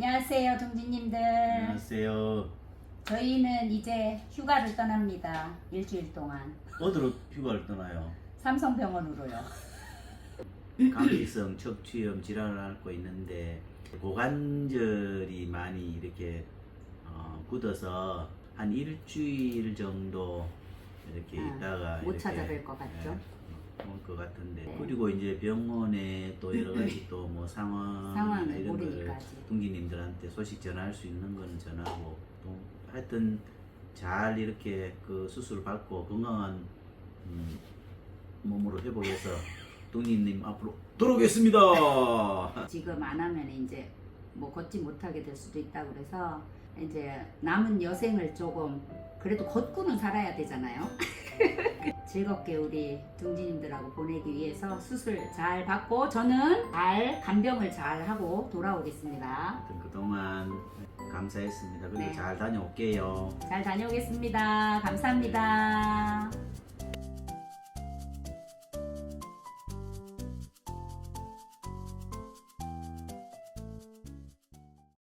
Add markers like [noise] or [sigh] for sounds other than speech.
안녕하세요, 동지님들. 안녕하세요. 저희는 이제 휴가를 떠납니다. 일주일 동안. 어디로 휴가를 떠나요? 삼성병원으로요. 감기성 척추염 질환을 앓고 있는데 고관절이 많이 이렇게 어, 굳어서 한 일주일 정도 이렇게 아, 있다가 못 이렇게, 찾아뵐 것 같죠? 예, 올것 같은데 네. 그리고 이제 병원에 또 여러 가지 또 뭐 상황 상황을 이런 거를 모르니까. 동기님들한테 소식 전할 수 있는 거는 전하고 또 하여튼 잘 이렇게 그 수술 받고 건강한 음, 몸으로 회복해서 [laughs] 동기님 앞으로 돌아오겠습니다. [laughs] 지금 안 하면 이제 뭐 걷지 못하게 될 수도 있다고 그래서 이제 남은 여생을 조금 그래도 걷고는 살아야 되잖아요. [laughs] 즐겁게 우리 동지님들하고 보내기 위해서 수술 잘 받고 저는 잘 간병을 잘 하고 돌아오겠습니다. 그동안 감사했습니다. 그리고 네. 잘 다녀올게요. 잘 다녀오겠습니다. 감사합니다.